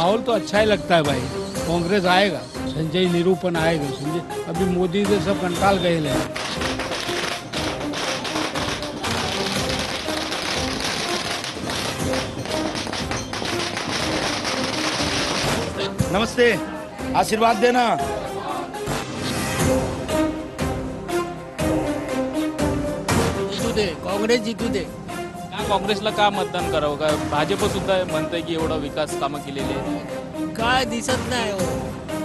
माहौल तो अच्छा ही लगता है भाई। कांग्रेस आएगा संजय निरूपण आएगा संजय। अभी मोदी से सब कंटाल गए हैं। नमस्ते। आशीर्वाद देना। जितू दे काँग्रेस जितू दे। काँग्रेसला का मतदान करावं? का भाजप सुद्धा म्हणतंय की एवढं विकास कामं केलेली काय दिसत नाही हो.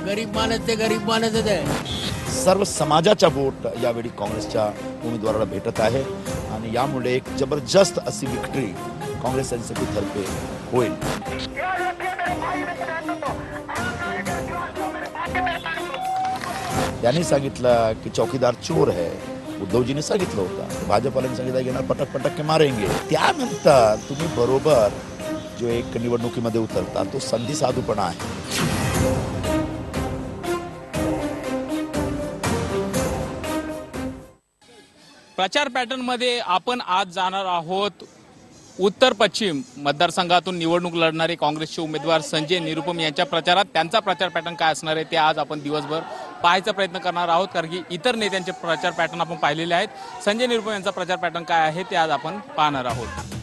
गरीब माणूस ते गरीब माणूसच आहे. सर्व समाजाचा वोट यावेळी काँग्रेसच्या उमेदवाराला भेटत आहे. आणि यामुळे एक जबरदस्त अशी विक्ट्री काँग्रेस तर्फे होईल. त्यांनी सांगितलं की चौकीदार चोर है उद्धवजींनी सांगितलं होतं. भाजपाला सांगितलं की पटक पटक के मारेंगे. त्यानंतर तुम्ही बरोबर जो एक निवडणुकीमध्ये उतरता तो संधी साधूपणा आहे. प्रचार पॅटर्नमध्ये आपण आज जाणार आहोत उत्तर पश्चिम मतदारसंघातून निवडणूक लढणारे काँग्रेसचे उमेदवार संजय निरुपम यांच्या प्रचारात. त्यांचा प्रचार पॅटर्न काय असणार आहे ते आज आपण दिवसभर पाहायचा प्रयत्न करणार आहोत कारण की इतर नेत्यांचे प्रचार पॅटर्न आपण पाहिलेले आहेत. संजय निरुपम यांचा प्रचार पॅटर्न काय आहे ते आज आपण पाहणार आहोत.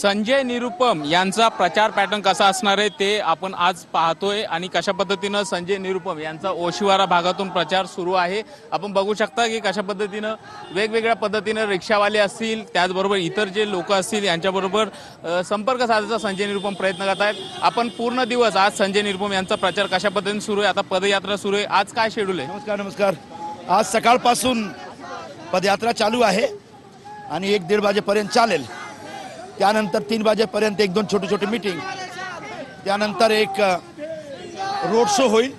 संजय निरुपम यांचा प्रचार पॅटर्न कसा असणार आहे ते आपण आज पाहतोय आणि कशा पद्धतीनं संजय निरुपम यांचा ओशिवारा भागातून प्रचार सुरू आहे. आपण बघू शकता की कशा पद्धतीनं वेगवेगळ्या पद्धतीनं रिक्षावाले असतील त्याचबरोबर इतर जे लोक असतील यांच्याबरोबर संपर्क साधायचा संजय निरुपम प्रयत्न करत आहेत. आपण पूर्ण दिवस आज संजय निरुपम यांचा प्रचार कशा पद्धतीने सुरू आहे? आता पदयात्रा सुरू आहे. आज काय शेड्यूल आहे? नमस्कार नमस्कार. आज सकाळपासून पदयात्रा चालू आहे आणि एक दीड वाजेपर्यंत चालेल. त्यानंतर तीन वाजेपर्यंत एक दोन छोटी छोटी मीटिंग त्यानंतर एक रोड शो होईल.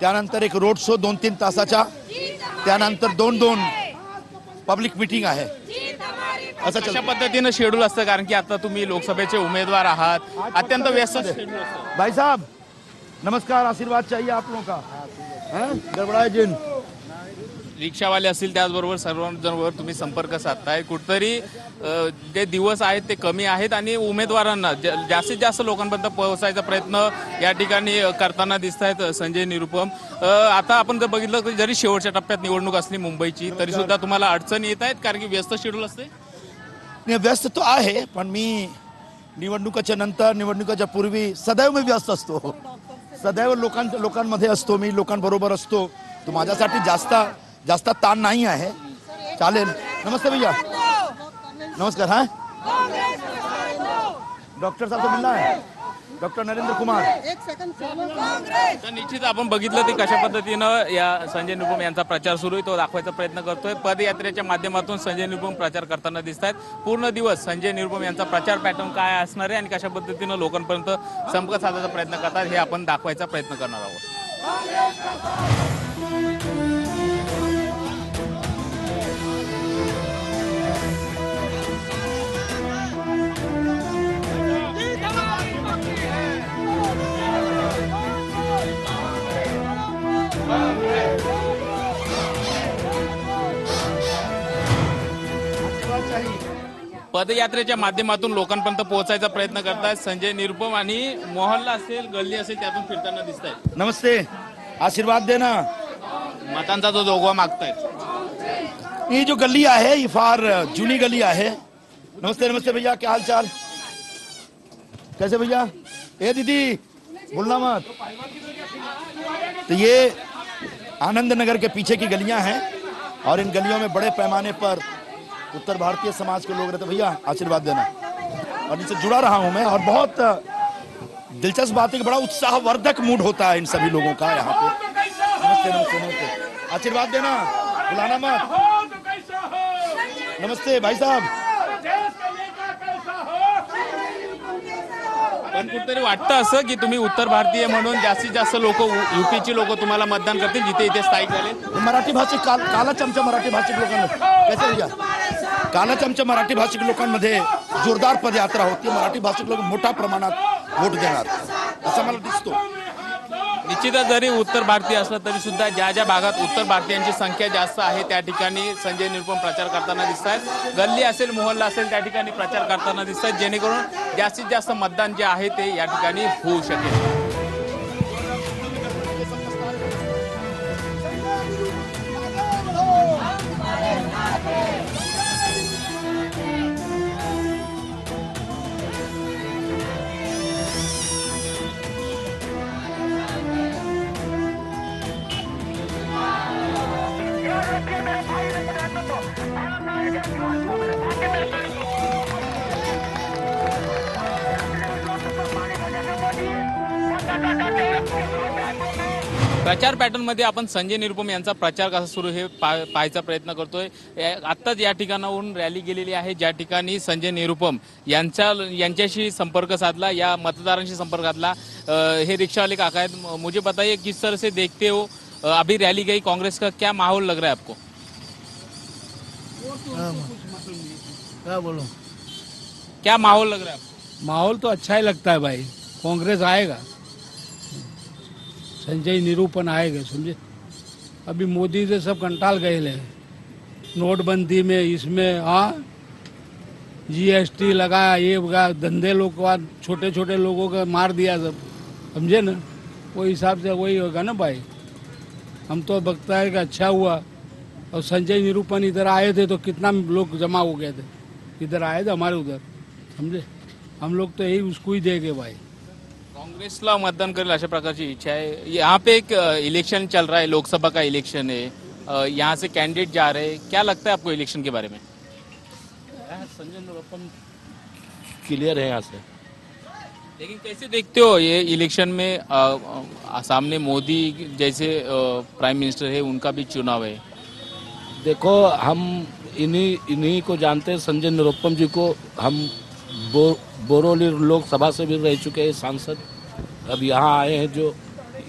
त्यानंतर एक रोड शो दोन तीन तासाचा त्यानंतर दोन दोन पब्लिक मीटिंग आहे. असं कशा पद्धतीनं शेड्यूल असतं कारण की आता तुम्ही लोकसभेचे उमेदवार आहात. अत्यंत व्यस्त भाई साहब नमस्कार आशीर्वाद चाहिए आप लोगों का? गड़बड़ाए जिन। रिक्षावाले असतील त्याचबरोबर सर्वांजणांवर तुम्ही संपर्क साधताय. कुठतरी जे दिवस आहेत ते कमी आहेत आणि उमेदवारांना ज- जास्तीत जास्त लोकांपर्यंत पोहोचायचा प्रयत्न या ठिकाणी करताना दिसत आहेत संजय निरुपम. आता आपण जर बघितलं तर जरी शेवटच्या टप्प्यात निवडणूक असली मुंबईची तरी सुद्धा तुम्हाला अडचणी येत आहेत कारण की व्यस्त शेड्यूल असते? व्यस्त तो आहे पण मी निवडणुकाच्या नंतर निवडणुकाच्या पूर्वी सदैव मी व्यस्त असतो. सदैव लोकां लोकांमध्ये असतो मी लोकांबरोबर असतो. तो माझ्यासाठी जास्त जास्त ताण नाही आहे. चालेल. नमस्ते भैया. नमस्कार हाँ? डॉक्टर साहेब से आहे डॉक्टर नरेंद्र कुमार. तर निश्चित आपण बघितलं ते कशा पद्धतीनं या संजय निरुपम यांचा प्रचार सुरू आहे तो दाखवायचा प्रयत्न करतोय. पदयात्रेच्या माध्यमातून संजय निरुपम प्रचार करताना दिसत आहेत पूर्ण दिवस संजय निरुपम यांचा प्रचार पॅटर्न काय असणार आहे आणि कशा पद्धतीनं लोकांपर्यंत संपर्क साधायचा प्रयत्न करतात हे आपण दाखवायचा प्रयत्न करणार आहोत. पदयात्रेच्या माध्यमातून लोकांपर्यंत पोहोचायचा प्रयत्न करतायत. संजय निरुपम आणि मोहल्ला असेल गल्ली असेल त्यातून फिरताना दिसत आहेत नमस्ते. आशीर्वाद देना मतांचा जो जोगवा मागतायत. ये जो गली आहे ये फार जूनी गली आहे. नमस्ते नमस्ते भैया क्या हाल चाल कैसे भैया? ए दीदी बोलना मत। तो ये आनंद नगर के पीछे की गलियां हैं और इन गलियों में बड़े पैमाने पर उत्तर भारतीय समाज के लोग रहते भैया आशीर्वाद देना। और इनसे जुड़ा रहा हूँ मैं और बहुत दिलचस्प बात है कि बड़ा उत्साहवर्धक मूड होता है इन सभी लोगों का यहाँ पे। नमस्ते नमस्ते नमस्ते। आशीर्वाद देना बुलाना मत। नमस्ते भाई साहब। पण कुठेतरी वाटतं असं की तुम्ही उत्तर भारतीय म्हणून जास्तीत जास्त लोक युपीची लोक तुम्हाला मतदान करतील जिथे इथे स्थायिक झाले. मराठी भाषिक काल काला चमचा मराठी भाषिक लोकांमध्ये कैसे कालच आमच्या मराठी भाषिक लोकांमध्ये जोरदार पदयात्रा होती. मराठी भाषिक लोक मोठ्या प्रमाणात वोट देणार असं मला दिसतो. निश्चितच जरी उत्तर भारतीय असलं तरी सुद्धा ज्या ज्या भागात उत्तर भारतीयांची संख्या जास्त आहे त्या ठिकाणी संजय निरुपम प्रचार करताना दिसत आहेत गल्ली असेल मोहल्ला असेल त्या ठिकाणी प्रचार करताना दिसत आहेत जेणेकरून जास्तीत जास्त मतदान जे आहे ते या ठिकाणी होऊ शकेल. प्रचार पॅटर्नमध्ये आपण संजय निरुपम यांचा प्रचार कसा सुरू हे पा- पाहायचा प्रयत्न करतोय. आत्ताच या ठिकाणाहून रॅली गेलेली आहे. ज्या ठिकाणी संजय निरुपम यांच्या यांच्याशी संपर्क साधला या मतदारांशी संपर्क साधला. हे रिक्षावाले काका आहेत. मुझे बताइए किस तरह से देखते हो? अभी रैली गई कांग्रेस का क्या माहौल लग रहा है आपको? क्या बोलो क्या माहौल लग रहा है माहौल तो अच्छा ही लगता है भाई। कांग्रेस आएगा। संजय निरूपण आएगा समझे? अभी मोदी से सब कंटाल गए ले। नोटबंदी में इसमें हाँ? जीएसटी लगाया ये लगा धंधे लोग छोटे छोटे लोगों का मार दिया सब। समझे ना? वो हिसाब से वही होगा ना भाई। हम तो बगता है कि अच्छा हुआ। और संजय निरूपण इधर आए थे तो कितना लोग जमा हो गए थे। इधर आए थे हमारे उधर। समझे? हम लोग तो यही उसको ही देंगे भाई। कांग्रेसला मतदान करेल अशा प्रकारची इच्छा है यहाँ पे एक इलेक्शन चल रहा है लोकसभा का इलेक्शन है यहाँ से कैंडिडेट जा रहे हैं. क्या लगता है आपको इलेक्शन के बारे में? संजय निरुपम क्लियर है यहाँ से। लेकिन कैसे देखते हो ये इलेक्शन में अ, अ, सामने मोदी जैसे प्राइम मिनिस्टर है उनका भी चुनाव है। देखो हम इन्हीं इन्हीं को जानते हैं संजय निरुपम जी को हम बो, बोरोली लोकसभा से भी रह चुके हैं सांसद। अब यहाँ आए हैं जो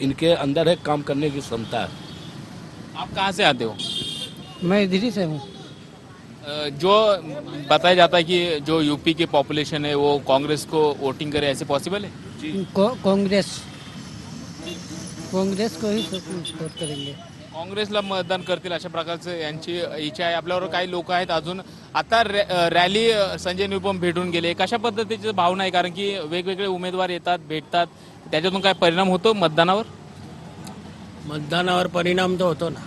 इनके अंदर है काम करने की क्षमता। है आप कहाँ से आते हो? मैं इधर ही से हूँ। जो बताया जाता है कि जो यूपी की पॉपुलेशन है वो कांग्रेस को वोटिंग करे ऐसे पॉसिबल है? कांग्रेस। कांग्रेस को ही सपोर्ट करेंगे। काँग्रेसला मतदान करतील अशा प्रकारचं यांची इच्छा आहे. आपल्यावर काही लोक आहेत अजून. आता रॅ- रॅली संजय निरुपम भेटून गेले. कशा पद्धतीची भावना आहे? कारण की वेगवेगळे उमेदवार येतात भेटतात. त्याच्यातून काय परिणाम होतो मतदानावर? मतदानावर परिणाम तर होतो ना.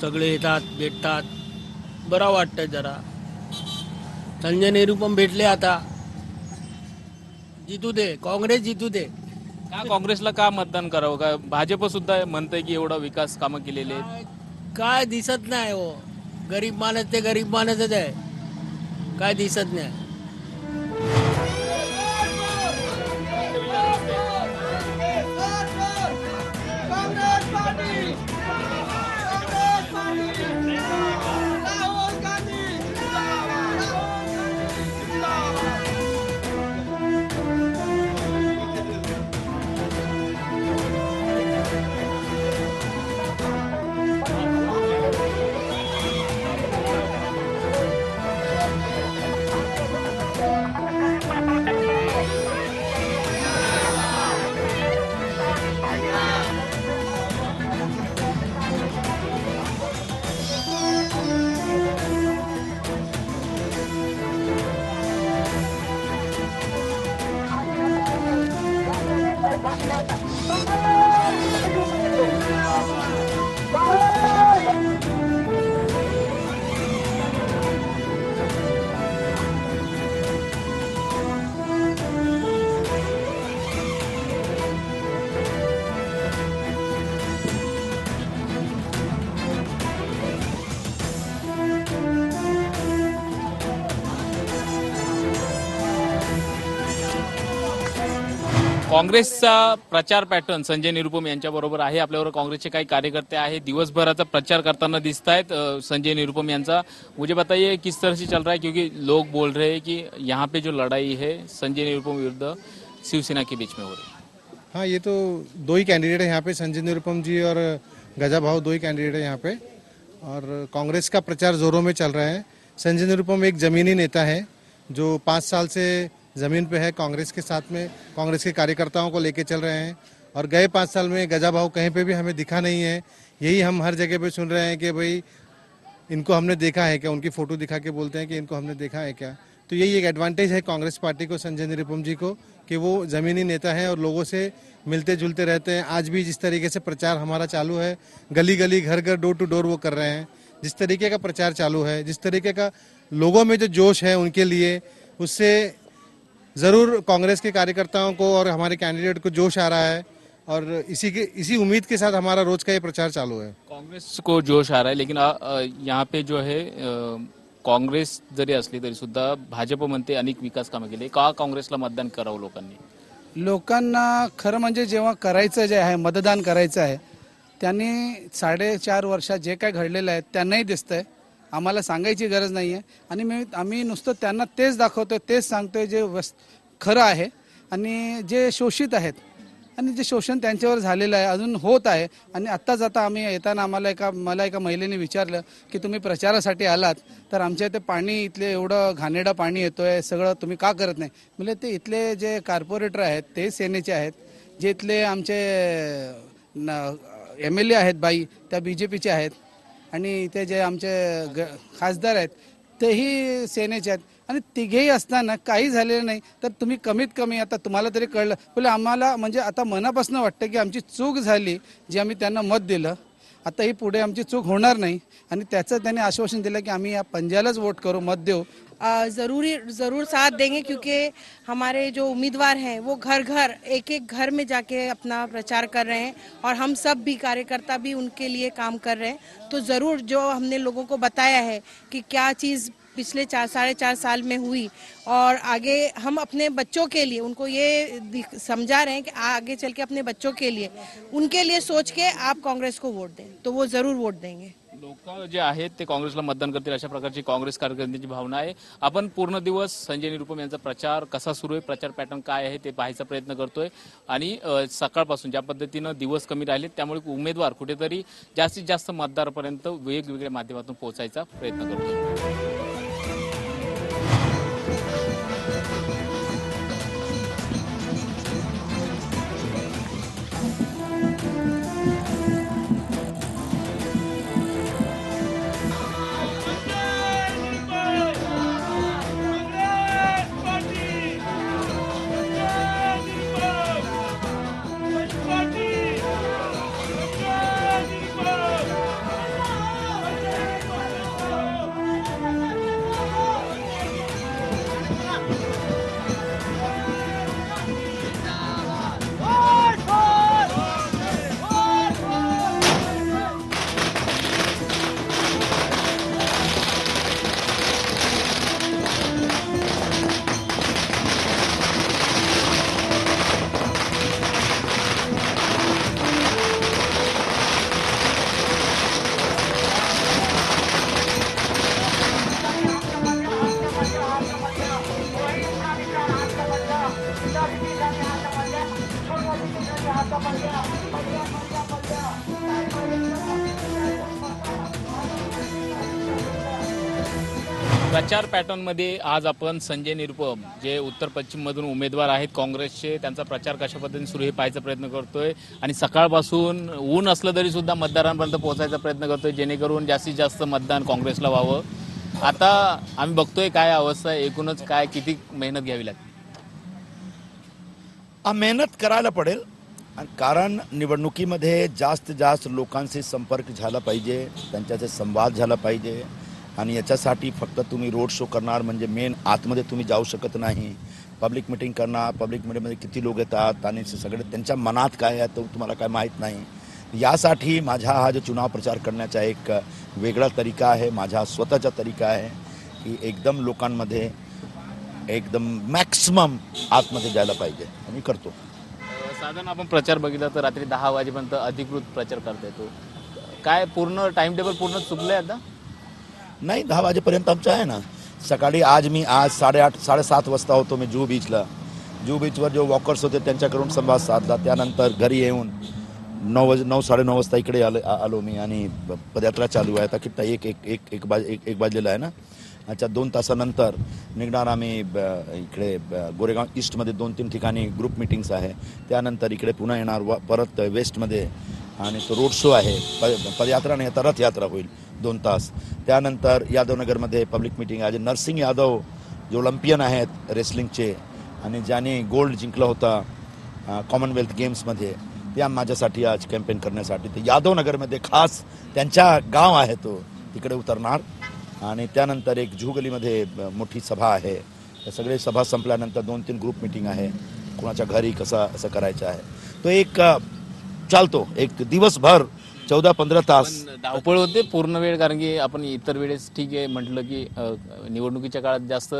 सगळे येतात भेटतात. बरं वाटतं जरा. संजय निरुपम भेटले आता. जितू दे काँग्रेस जितू दे. का काँग्रेसला का मतदान करावं? का भाजप सुद्धा म्हणतंय की एवढा विकास कामं केलेले आहेत? काय दिसत नाही हो. गरीब माणूस ते गरीब माणूसच आहे. काय दिसत नाही. काँग्रेसचा प्रचार पॅटर्न संजय निरुपम यांच्याबरोबर आहे. आपल्याबरोबर काँग्रेसचे काही कार्यकर्ते आहेत. दिवसभराचा प्रचार करताना दिसत आहेत संजय निरुपम यांचा. मुझे बताइए किस तरह से चल रहा है? क्योंकि लोग बोल रहे हैं कि यहाँ पे जो लड़ाई है संजय निरुपम विरुद्ध शिवसेना के बीच में हो रही है। हाँ ये तो दो ही कैंडिडेट है यहाँ पे संजय निरुपम जी और गजा भाव दो ही कैंडिडेट है यहाँ पे। और कांग्रेस का प्रचार जोरों में चल रहा है। संजय निरुपम एक जमीनी नेता है जो पाँच साल से ज़मीन पे है, कांग्रेस के साथ में, कांग्रेस के कार्यकर्ताओं को लेके चल रहे हैं। और गए पाँच साल में गजा भाव कहीं पे भी हमें दिखा नहीं है। यही हम हर जगह पे सुन रहे हैं कि भाई, इनको हमने देखा है क्या? उनकी फ़ोटो दिखा के बोलते हैं कि इनको हमने देखा है क्या? तो यही एक एडवांटेज है कांग्रेस पार्टी को, संजय निरुपम जी को, कि वो जमीनी नेता हैं और लोगों से मिलते जुलते रहते हैं। आज भी जिस तरीके से प्रचार हमारा चालू है गली गली घर घर डोर टू डोर वो कर रहे हैं। जिस तरीके का प्रचार चालू है, जिस तरीके का लोगों में जो जोश है उनके लिए, उससे ज़रूर कांग्रेस के कार्यकर्ताओं को और हमारे कैंडिडेट को जोश आ रहा है और इसी के इसी उम्मीद के साथ हमारा रोज का ये प्रचार चालू है। काँग्रेस को जोश आ रहा है लेकिन यहाँ पे जो है काँग्रेस जरी असली तरी सुद्धा भाजप म्हणते अनेक विकास कामं केली. का काँग्रेसला मतदान करावं लोकांनी? लोकांना खरं म्हणजे जेव्हा करायचं जे आहे मतदान करायचं आहे त्यांनी साडेचार वर्षात जे काय घडलेलं आहे त्यांनाही दिसतंय. आम्हाला सांगायची गरज नाही आहे आणि मी आम्ही नुसतं त्यांना तेच दाखवतोय तेच सांगतोय जे वस खरं आहे आणि जे शोषित आहेत. आणि जे शोषण त्यांच्यावर झालेलं आहे अजून होत आहे. आणि आत्ताच आता आम्ही येताना आम्हाला एका मला एका महिलेने विचारलं की तुम्ही प्रचारासाठी आलात तर आमच्या इथे पाणी इथले एवढं घाणेरडं पाणी येतोय सगळं तुम्ही का करत नाही? म्हणजे ते इथले जे कार्पोरेटर आहेत ते सेनेचे आहेत. जे इथले आमचे एम एल ए आहेत बाई त्या बी जे पीचे आहेत. आणि इथे जे आमचे ग खासदार आहेत तेही सेनेचे आहेत. आणि तिघेही असताना काही झालेलं नाही. तर तुम्ही कमीत कमी आता तुम्हाला तरी कळलं. बोले आम्हाला म्हणजे आता मनापासून वाटतं की आमची चूक झाली जी आम्ही त्यांना मत दिलं. आता ही पुढे आमची चूक होणार नाही. आणि त्याचं त्यांनी आश्वासन दिलं की आम्ही या पंजालाच वोट करू मत देऊ. ज़रूरी, ज़रूर साथ देंगे क्योंकि हमारे जो उम्मीदवार हैं, वो घर घर एक एक घर में जाके अपना प्रचार कर रहे हैं और हम सब भी कार्यकर्ता भी उनके लिए काम कर रहे हैं। तो ज़रूर जो हमने लोगों को बताया है कि क्या चीज़ पिछले चार, साढ़े चार साल में हुई और आगे हम अपने बच्चों के लिए, उनको ये समझा रहे हैं कि आगे चल के अपने बच्चों के लिए, उनके लिए सोच के आप कांग्रेस को वोट दें तो वो ज़रूर वोट देंगे। लोक जे आहेत ते काँग्रेसला मतदान करतील अशा प्रकारची काँग्रेस कार्यकर्त्यांची भावना आहे. आपण पूर्ण दिवस संजय निरुपम यांचा प्रचार कसा सुरू आहे प्रचार पॅटर्न काय आहे ते पाहायचा प्रयत्न करतोय. आणि सकाळपासून ज्या पद्धतीनं दिवस कमी राहिले त्यामुळे उमेदवार कुठेतरी जास्तीत जास्त मतदारापर्यंत वेगवेगळ्या माध्यमातून पोहोचायचा प्रयत्न करतोय. प्रचार पॅटर्नमध्ये आज आपण संजय निरुपम जे उत्तर पश्चिम मधून उमेदवार आहेत काँग्रेसचे त्यांचा प्रचार कशा पद्धतीने सुरू हे पाहायचा प्रयत्न करतोय. आणि सकाळपासून ऊन असलं तरी सुद्धा मतदारांपर्यंत पोहोचायचा प्रयत्न करतोय जेणेकरून जास्तीत जास्त मतदान काँग्रेसला व्हावं. आता आम्ही बघतोय काय अवस्था आहे एकूणच काय किती मेहनत घ्यावी लागते? हा मेहनत करायला पडेल कारण निवडणुकीमध्ये जास्त जास्त लोकांशी संपर्क झाला पाहिजे त्यांच्याशी संवाद झाला पाहिजे. आणि याच्यासाठी फक्त तुम्ही रोड शो करणार म्हणजे मेन आतमध्ये तुम्ही जाऊ शकत नाही. पब्लिक मिटिंग करणार पब्लिक मिटिंगमध्ये किती लोक येतात आणि सगळे त्यांच्या मनात काय आहे तो तुम्हाला काय माहीत नाही. यासाठी माझा हा जो चुनाव प्रचार करण्याचा एक वेगळा तरीका आहे माझा स्वतःचा तरीका आहे की एकदम लोकांमध्ये एकदम मॅक्सिमम आतमध्ये जायला पाहिजे. आणि करतो. साधारण आपण प्रचार बघितला तर रात्री दहा वाजेपर्यंत अधिकृत प्रचार करता येतो. काय पूर्ण टाइम टेबल पूर्ण आहे आता? नाही दहा वाजेपर्यंत आमचं आहे ना. सकाळी आज मी आज साडेआठ साडेसात वाजता होतो मी जुहू बीचला. जुहू बीचवर जो वॉकर्स होते त्यांच्याकडून संवाद साधला. त्यानंतर घरी येऊन नऊ वाज नऊ साडेनऊ वाजता इकडे आलो आलो मी आणि पदयात्रा चालू आहे. आता किट्टा एक एक एक एक बाज एक एक वाजलेला आहे ना. अच्छा दोन तासानंतर निघणार आम्ही ब- इकडे गोरेगाव ईस्टमध्ये दोन तीन ठिकाणी ग्रुप मिटिंग्स आहे. त्यानंतर इकडे पुन्हा येणार व परत वेस्टमध्ये. आणि तो रोड शो आहे. प पदयात्रा नाही आता रथयात्रा होईल. दोन तास. त्यानंतर यादवनगरमध्ये पब्लिक मिटिंग आज नरसिंग यादव जे ऑलिम्पियन आहेत रेसलिंगचे आणि ज्याने गोल्ड जिंकला होता कॉमनवेल्थ गेम्समध्ये त्या माझ्यासाठी आज कॅम्पेन करण्यासाठी. ते यादवनगरमध्ये खास त्यांच्या गाव आहे तो. तिकडे उतरणार. आणि त्यानंतर एक जुहगलीमध्ये मोठी सभा आहे. त्या सगळे सभा संपल्यानंतर दोन तीन ग्रुप मिटिंग आहे. कोणाच्या घरी कसं असं करायचं आहे. तो एक चालतो. एक दिवसभर चौदा पंधरा तास. धावपळ होते पूर्ण वेळ कारण की आपण इतर वेळेस ठीक आहे म्हटलं की निवडणुकीच्या काळात जास्त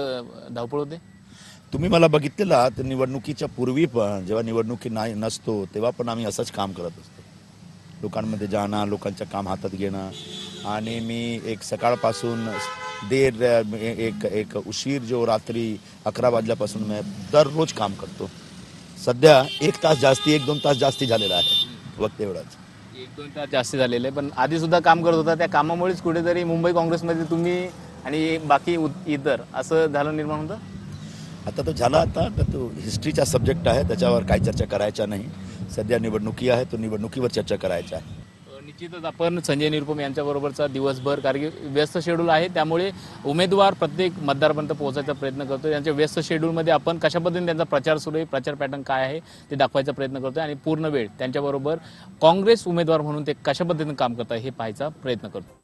धावपळ होते? तुम्ही मला बघितलेला तर निवडणुकीच्या पूर्वी पण जेव्हा निवडणुकी नाही नसतो तेव्हा पण आम्ही असंच काम करत असतो. लोकांमध्ये जाणं लोकांचं काम हातात घेणं. आणि मी एक सकाळपासून देर एक एक उशीर जो रात्री अकरा वाजल्यापासून मी दररोज काम करतो. सध्या एक तास जास्ती एक दोन तास जास्ती झालेला आहे वक्त एवढाच एक दोन तास जास्त झालेले पण आधी सुद्धा काम करत होता. त्या कामामुळेच कुठेतरी मुंबई काँग्रेसमध्ये तुम्ही आणि बाकी उ- इतर असं झालं निर्माण होतं? आता तो झाला आता तर तो हिस्ट्रीचा सब्जेक्ट आहे त्याच्यावर काही चर्चा करायच्या नाही. सध्या निवडणुकी आहे तो निवडणुकीवर चर्चा करायचा आहे. निश्चितच आपण संजय निरुपम यांच्याबरोबरचा दिवसभर कारण की व्यस्त शेड्यूल आहे. त्यामुळे उमेदवार प्रत्येक मतदारापर्यंत पोहोचायचा प्रयत्न करतो त्यांच्या व्यस्त शेड्यूलमध्ये आपण कशा पद्धतीने त्यांचा प्रचार सुरू आहे प्रचार पॅटर्न काय आहे ते दाखवायचा प्रयत्न करतो आणि पूर्ण वेळ त्यांच्याबरोबर काँग्रेस उमेदवार म्हणून ते कशा पद्धतीने काम करतात हे पाहायचा प्रयत्न करतो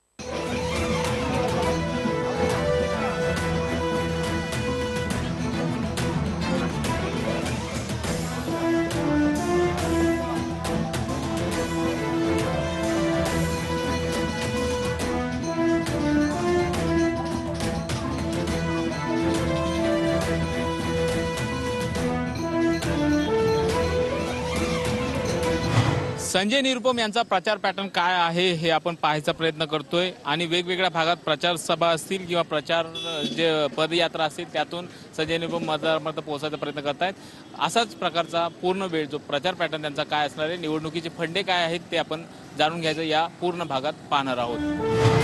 संजय निरुपम यांचा प्रचार पॅटर्न काय आहे हे आपण पाहायचा प्रयत्न करतोय. आणि वेगवेगळ्या भागात प्रचार सभा असतील किंवा प्रचार जे पदयात्रा असतील त्यातून संजय निरुपम मतदारापर्यंत पोहोचायचा प्रयत्न करत आहेत असाच प्रकारचा पूर्ण वेळ जो प्रचार पॅटर्न त्यांचा काय असणार आहे निवडणुकीचे फंडे काय आहेत ते आपण जाणून घ्यायचं या पूर्ण भागात पाहणार आहोत.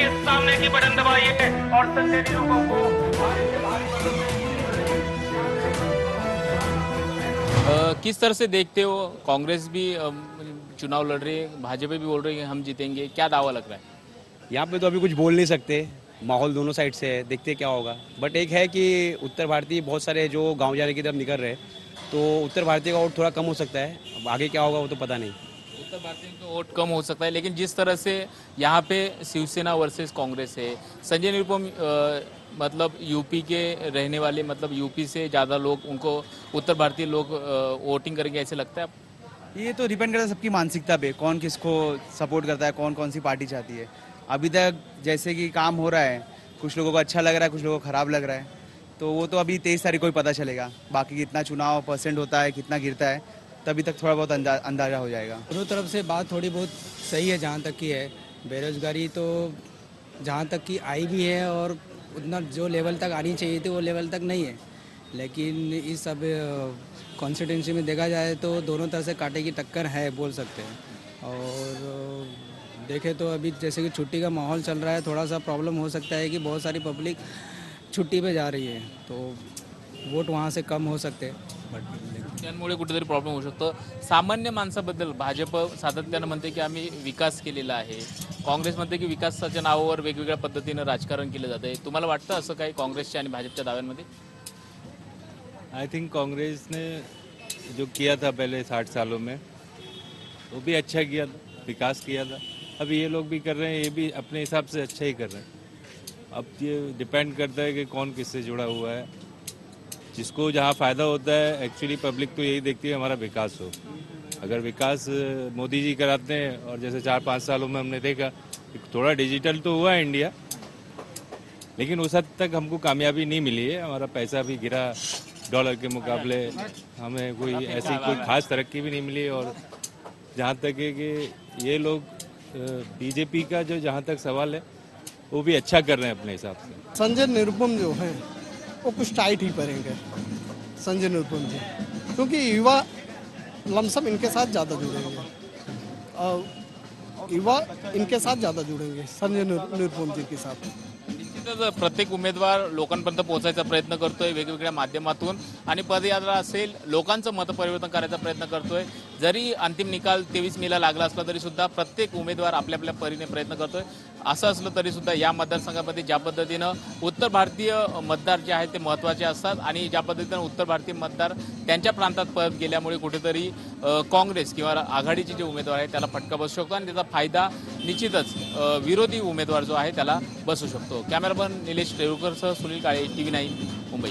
के सामने की बटन दबाइए और संजय निरूपम को किस तरह से देखते हो? कांग्रेस भी चुनाव लड़ रही है भाजपा भी बोल रही है हम जीतेंगे। क्या दावा लग रहा है? यहाँ पे तो अभी कुछ बोल नहीं सकते। माहौल दोनों साइड से है देखते क्या होगा। बट एक है कि उत्तर भारतीय बहुत सारे जो गाँव जाने की तरफ़ निकल रहे हैं तो उत्तर भारतीय का वोट थोड़ा कम हो सकता है। अब आगे क्या होगा वो तो पता नहीं। उत्तर भारतीय तो वोट कम हो सकता है, लेकिन जिस तरह से यहाँ पे शिवसेना वर्सेस कांग्रेस है, संजय निरुपम मतलब यूपी के रहने वाले मतलब यूपी से ज़्यादा लोग, उनको उत्तर भारतीय लोग वोटिंग करेंगे, ऐसे लगता है? ये तो डिपेंड करता है सबकी मानसिकता पे, कौन किसको सपोर्ट करता है, कौन कौन सी पार्टी चाहती है अभी तक जैसे कि काम हो रहा है, कुछ लोगों को अच्छा लग रहा है, कुछ लोगों को खराब लग रहा है तो वो तो अभी तेईस तारीख को ही पता चलेगा, बाकी कितना चुनाव परसेंट होता है, कितना गिरता है तभी तक थोड़ा बहुत अंदा, अंदाज़ा हो जाएगा। दोनों तरफ़ से बात थोड़ी बहुत सही है जहाँ तक की है। बेरोजगारी तो जहाँ तक की आई भी है और उतना जो लेवल तक आनी चाहिए थी वो लेवल तक नहीं है। लेकिन इस सब कॉन्स्टिट्यूंसी में देखा जाए तो दोनों तरह से कांटे की टक्कर है बोल सकते हैं। और देखें तो अभी जैसे कि छुट्टी का माहौल चल रहा है थोड़ा सा प्रॉब्लम हो सकता है कि बहुत सारी पब्लिक छुट्टी पे जा रही है। तो वोट वहाँ से कम हो सकते हैं। बट त्यांमुळे कुठेतरी प्रॉब्लेम होऊ शकतो. सामान्य माणसाबद्दल भाजप सातत्यानं म्हणते की आम्ही विकास केलेला आहे. काँग्रेस म्हणते की विकासाच्या नावावर वेगवेगळ्या पद्धतीनं राजकारण केलं जात. आहे तुम्हाला वाटतं असं काही काँग्रेसच्या आणि भाजपच्या दाव्यांमध्ये? आई थिंक कांग्रेस ने जो किया था पहले साठ सालों में वो भी अच्छा किया था विकास किया था. अब ये लोग भी कर रहे हैं ये भी अपने हिसाब से अच्छा ही कर रहे हैं. अब ये डिपेंड करता है कि कौन किससे जुड़ा हुआ है. जिसको जहाँ फ़ायदा होता है एक्चुअली पब्लिक तो यही देखती है हमारा विकास हो। अगर विकास मोदी जी कराते हैं और जैसे चार पाँच सालों में हमने देखा थोड़ा डिजिटल तो हुआ है इंडिया लेकिन उस हद तक हमको कामयाबी नहीं मिली है। हमारा पैसा भी गिरा डॉलर के मुकाबले। हमें कोई ऐसी कोई खास तरक्की भी नहीं मिली और जहाँ तक है कि ये लोग बीजेपी का जो जहाँ तक सवाल है वो भी अच्छा कर रहे हैं अपने हिसाब से। संजय निरुपम जो हैं वो कुछ टाइट ही पड़ेंगे संजय निरुपम जी। क्योंकि युवा लमसम इनके साथ ज़्यादा जुड़ेंगे। और युवा इनके साथ ज़्यादा जुड़ेंगे संजय निरुपम जी के साथ। निश्चितच प्रत्येक उमेदवार लोकांपर्यंत पोहोचायचा प्रयत्न करतोय वेगवेगळ्या माध्यमातून. आणि पदयात्रा असेल लोकांचं मत परिवर्तन करायचा प्रयत्न करतोय. जरी अंतिम निकाल तेवीस मेला लागला असला तरी सुद्धा प्रत्येक उमेदवार आपल्या आपल्या परीने प्रयत्न करतोय. असं असलं तरी सुद्धा या मतदारसंघामध्ये ज्या पद्धतीनं उत्तर भारतीय मतदार जे आहेत ते महत्त्वाचे असतात आणि ज्या पद्धतीनं उत्तर भारतीय मतदार त्यांच्या प्रांतात परत गेल्यामुळे कुठेतरी काँग्रेस किंवा आघाडीचे जे उमेदवार आहेत त्याला फटका बसू शकतो आणि त्याचा फायदा निश्चितच विरोधी उमेदवार जो आहे त्याला बसू शकतो. Cameraman Nilesh टेरुकरसह Sunil Kale T V nine Mumbai.